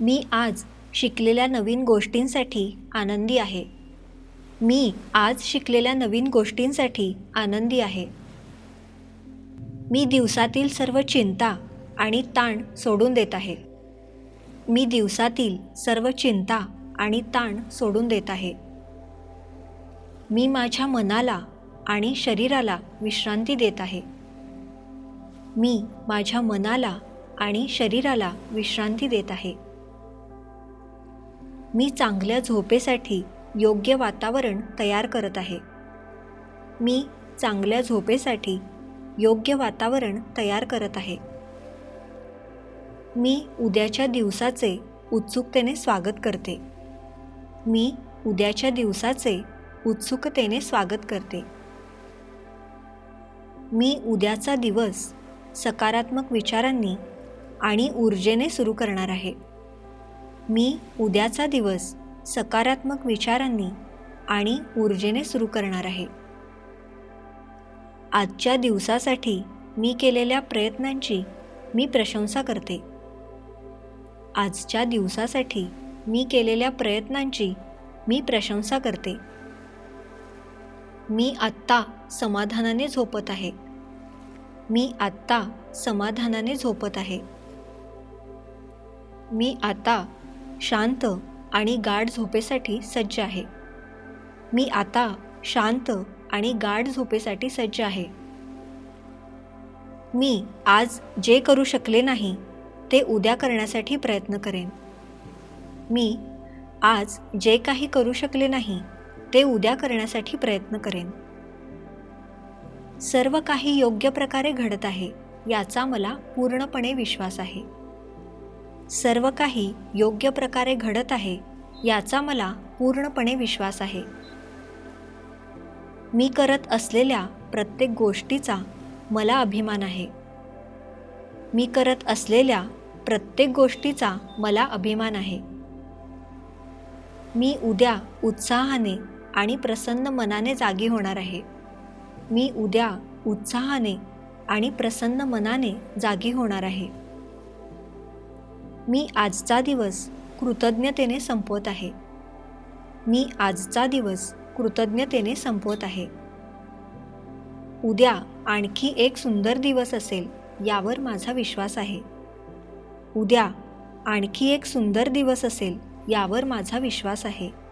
मी आज शिकलेल्या नवीन गोष्टींसाठी आनंदी आहे. मी आज शिकलेल्या नवीन गोष्टींसाठी आनंदी आहे. मी दिवसातील सर्व चिंता आणि ताण सोडून देत आहे. मी दिवसातील सर्व चिंता आणि ताण सोडून देत आहे. मी माझ्या मनाला आणि शरीराला विश्रांती देत आहे. मी माझ्या मनाला आणि शरीराला विश्रांती देत आहे. मी चांगल्या झोपेसाठी योग्य वातावरण तयार करत आहे. मी चांगल्या झोपेसाठी योग्य वातावरण तयार करत आहे. मी उद्याच्या दिवसाचे उत्सुकतेने स्वागत करते. मी उद्याच्या दिवसाचे उत्सुकतेने स्वागत करते. मी उद्याचा दिवस सकारात्मक विचारांनी आणि ऊर्जेने सुरू करणार आहे. मी उद्याचा दिवस सकारात्मक विचारांनी आणि ऊर्जेने सुरू करणार आहे. आजच्या दिवसासाठी मी केलेल्या प्रयत्नांची मी प्रशंसा करते. आजच्या दिवसासाठी मी केलेल्या प्रयत्नांची मी प्रशंसा करते. मी आत्ता समाधानाने झोपत आहे. मी आत्ता समाधानाने झोपत आहे. मी आता शांत आणि गाढ झोपेसाठी सज्ज आहे. मी आता शांत आणि गाढ झोपेसाठी सज्ज आहे. मी आज जे करू शकले नाही ते उद्या करण्यासाठी प्रयत्न करेन. मी आज जे काही करू शकले नाही ते उद्या करण्यासाठी प्रयत्न करेन. सर्व काही योग्य प्रकारे घडत आहे याचा मला पूर्णपणे विश्वास आहे. सर्व काही योग्य प्रकारे घडत आहे याचा मला पूर्णपणे विश्वास आहे. मी करत असलेल्या प्रत्येक गोष्टीचा मला अभिमान आहे. मी करत असलेल्या प्रत्येक गोष्टीचा मला अभिमान आहे. मी उद्या उत्साहाने आणि प्रसन्न मनाने जागी होणार आहे. मी उद्या उत्साहाने आणि प्रसन्न मनाने जागी होणार आहे. मी आजचा दिवस कृतज्ञतेने संपवत आहे. मी आजचा दिवस कृतज्ञतेने संपवत आहे. उद्या आणखी एक सुंदर दिवस असेल यावर माझा विश्वास आहे. उद्या आणखी एक सुंदर दिवस असेल यावर माझा विश्वास आहे.